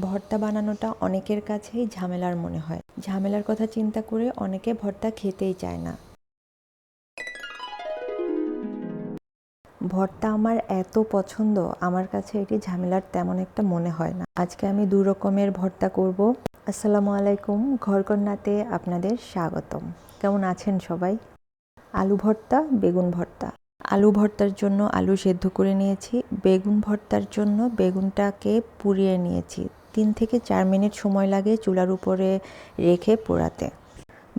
ভর্তা বানানোটা অনেকের কাছেই ঝামেলার মনে হয়। ঝামেলার কথা চিন্তা করে অনেকে ভর্তা খেতেই চায় না। ভর্তা আমার এত পছন্দ, আমার কাছে এটি ঝামেলার তেমন একটা মনে হয় না। আজকে আমি দু রকমের ভর্তা করব। আসসালামু আলাইকুম, ঘরকন্যাতে আপনাদের স্বাগতম। কেমন আছেন সবাই? আলু ভর্তা, বেগুন ভর্তা। আলু ভর্তার জন্য আলু সেদ্ধ করে নিয়েছি। বেগুন ভর্তার জন্য বেগুনটাকে পুড়িয়ে নিয়েছি। তিন থেকে চার মিনিট সময় লাগে চুলার উপরে রেখে পোড়াতে।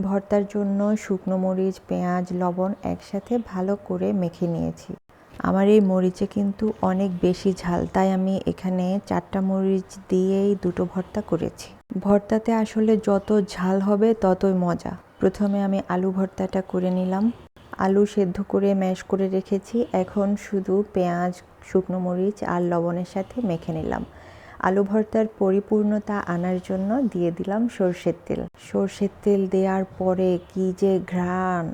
ভর্তার জন্য শুকনো মরিচ, পেঁয়াজ, লবণ একসাথে ভালো করে মেখে নিয়েছি। আমার এই মরিচে কিন্তু অনেক বেশি ঝাল, তাই আমি এখানে চারটা মরিচ দিয়েই দুটো ভর্তা করেছি। ভর্তাতে আসলে যত ঝাল হবে ততই মজা। প্রথমে আমি আলু ভর্তাটা করে নিলাম। আলু সেদ্ধ করে ম্যাশ করে রেখেছি। এখন শুধু পেঁয়াজ, শুকনো মরিচ আর লবণের সাথে মেখে নিলাম। আলু ভর্তার পরিপূর্ণতা আনার জন্য দিয়ে দিলাম সর্ষের তেল। সর্ষের তেল দেওয়ার পরে কি যে ঘ্রাণ!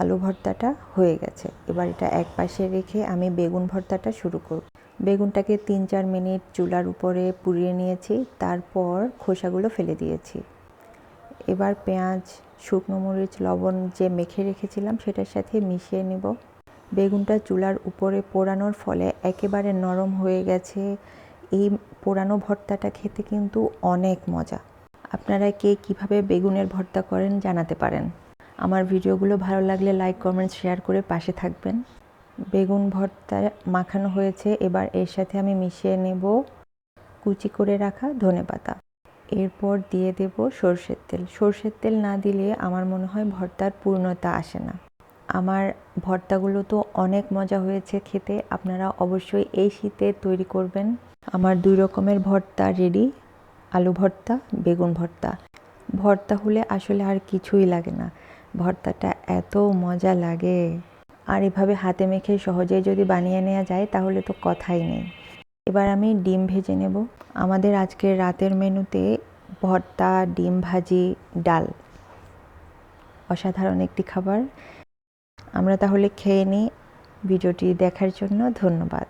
আলু ভর্তাটা হয়ে গেছে। এবার এটা এক পাশে রেখে আমি বেগুন ভর্তাটা শুরু করব। বেগুনটাকে তিন চার মিনিট চুলার উপরে পুড়িয়ে নিয়েছি, তারপর খোসাগুলো ফেলে দিয়েছি। এবার পেঁয়াজ, শুকনো মরিচ, লবণ যে মেখে রেখেছিলাম সেটার সাথে মিশিয়ে নেব। বেগুনটা চুলার উপরে পোড়ানোর ফলে একেবারে নরম হয়ে গেছে। এই পোড়ানো ভর্তাটা খেতে কিন্তু অনেক মজা। আপনারা কে কীভাবে বেগুনের ভর্তা করেন জানাতে পারেন। আমার ভিডিওগুলো ভালো লাগলে লাইক, কমেন্ট, শেয়ার করে পাশে থাকবেন। বেগুন ভর্তা মাখানো হয়েছে, এবার এর সাথে আমি মিশিয়ে নেব কুচি করে রাখা ধনেপাতা এরপর দিয়ে দেব সর্ষের তেল। সর্ষের তেল না দিলে আমার মনে হয় ভর্তার পূর্ণতা আসে না। আমার ভর্তাগুলো তো অনেক মজা হয়েছে খেতে, আপনারা অবশ্যই এই শীতে তৈরি করবেন। আমার দুই রকমের ভর্তা রেডি আলু ভর্তা, বেগুন ভর্তা। ভর্তা হলে আসলে আর কিছুই লাগে না। ভর্তাটা এত মজা লাগে। আর এভাবে হাতে মেখে সহজেই যদি বানিয়ে নেওয়া যায়, তাহলে তো কথাই নেই। এবার আমি ডিম ভেজে নেব। আমাদের আজকের রাতের মেনুতে ভর্তা, ডিম ভাজি, ডাল। অসাধারণ একটি খাবার। আমরা তাহলে খেয়ে নিই। ভিডিওটি দেখার জন্য ধন্যবাদ।